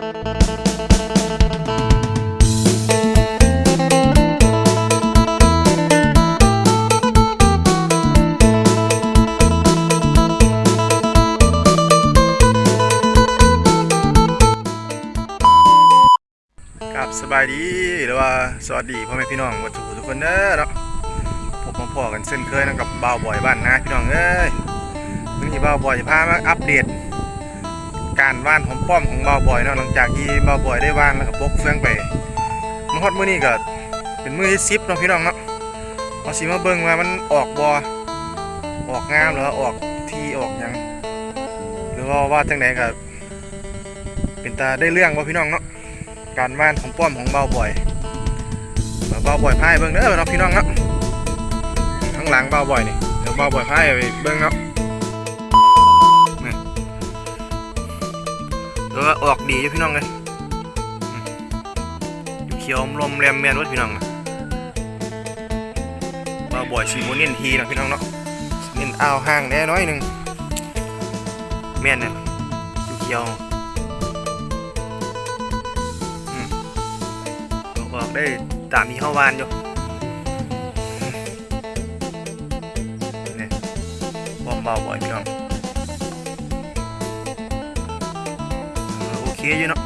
ครับสบายดีหรือว่าสวัสดีพ่อแม่พี่น้องวัตถุทุกคนเด้อเนาะพบมาพอกันเส้นเคยนะกับบ่าวบ่อยบ้านนาพี่น้องเอ้ยวันนี้บ่าวบ่อยจะพามาอัปเดต การว่านของป้อมของเบ่าบ่อยเนาะหลังจากที่เบ่าบ่อยได้ว่านแล้วก็ปกเฟืองไปมาฮอดมื้อนี้ก็เป็นมื้อที่10เนาะพี่น้องเนาะเอาสิมาเบิ่งว่ามันออกบ่ออกงามหรือว่าออกทีออกหยังหรือว่าว่าจังไดก็เป็นตาได้เรื่องบ่พี่น้องเนาะการว่านของป้อมของเบาบ่อยเบาบ่อยพายเบิ้งเด้อเนาะพี่น้องเนาะข้างหลังเบาบ่อยนี่เดี๋ยวเบาบ่อยพายไปเบิ้งเนาะ เออออกดีอยู่พี่น้องเลยอืมอยู่เขียวลมแรมแมนวัดพี่น้องอะเบาบ่อยสีโมเน้นทีนะพี่น้องเนาะเน้นอ้าวห่างแน่น้อยหนึ่งแมนเนี่ยอยู่เขียวบอกได้ตามที่เข้าวานอยู่นี่บอมเบาบ่อยพี่น้อง เคอยู่เนาะ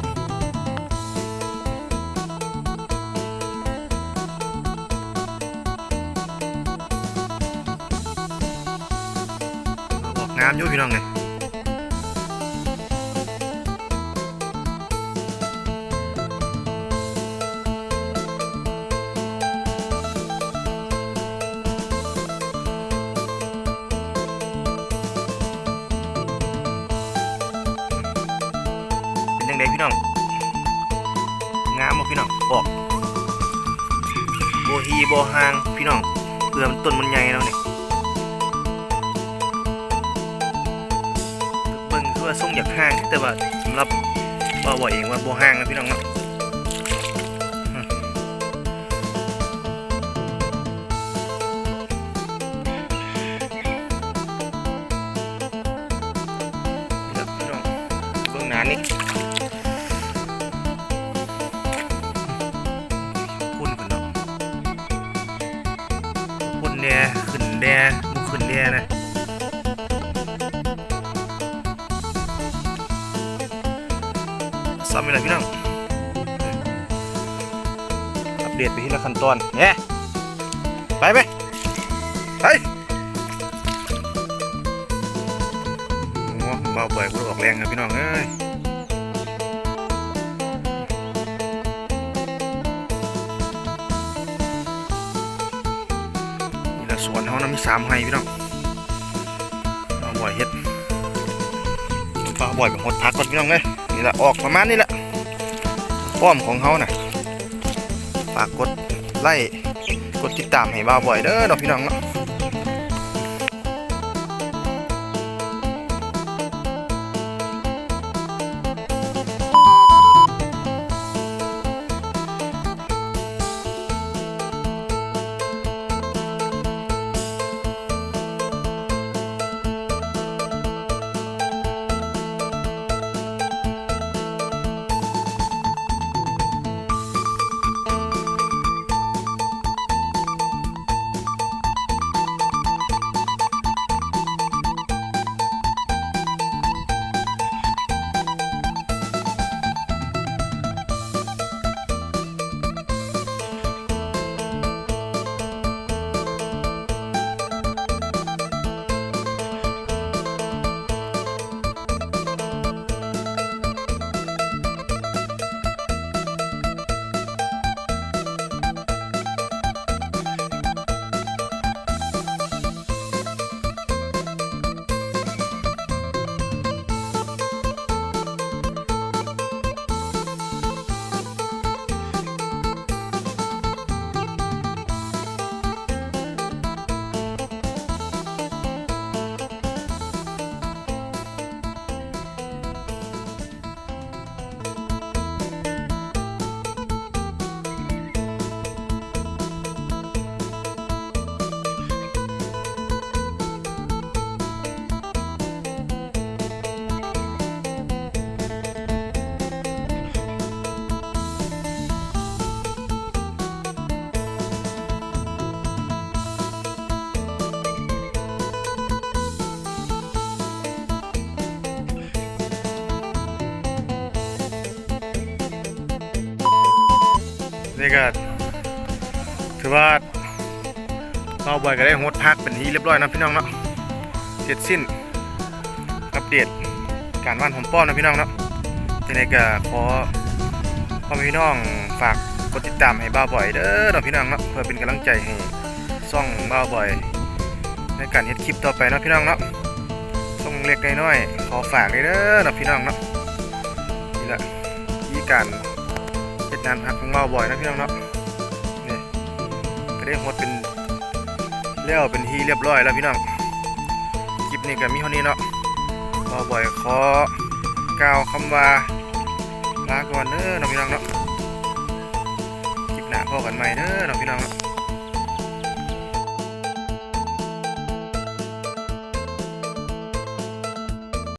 ออกงามอยู่พี่น้องไง พี่น้อง งามบ่พี่น้องออกโบฮีโบฮางพี่น้องเพื่อมันต้นมันใหญ่แล้วนี่เบิ่งคือว่าทรงอยากห่างแต่ว่าสำหรับว่าบ่เองว่าโบห่างนะพี่น้องเนาะ พุ่ขึ้นแดบุขึ้นแดนะซ้ำไปเลยพี่น้องอัปเดตไปทีละขั้นตอนเนี่ยไปไปไปโอ้เบาบ่อกูออกแรงครับพี่น้องเอ้ย แต่สวนเขานะมีสามไฮพี่น้องเอาบ่อยเฮ็ดปลาบ่อยแบบหดพักก่อนพี่น้องเลยนี่แหละออกประมาณนี้แหละป้อมของเขาน่ะฝากกดไล่กดติดตามให้บ้าบ่อยเด้อดอกพี่น้องเนาะ นี่ก็ถือว่าเราบ่อยก็ได้งดพักเป็นที่เรียบร้อยนะพี่น้องเนาะเสร็จสิ้นอัปเดตการว่านผมป้อนนะพี่น้องเนาะทีนี้ก็ขอพ่อพี่น้องฝากกดติดตามให้บ้าบ่อยเด้อนะพี่น้องเนาะเพื่อเป็นกำลังใจให้ซ่องบ้าบ่อย ในการเฮ็ดคลิปต่อไปนะพี่น้องเนาะส่งเล็กน้อยๆขอฝากเลยเด้อนะพี่น้องเนาะนี่แหละวิธีการ งานหักของเราบ่อยนะพี่น้องเนาะนี่ก็ได้หดเป็นแล้วเป็นทีเรียบร้อยแล้วพี่น้องคลิปนี้ก็มีเท่านี้เนาะเราบ่อยขอกล่าวคำว่าลาก่อนเด้อเนาะพี่น้องเนาะคลิปหน้าพบกันใหม่เด้อเนาะพี่น้องเนาะ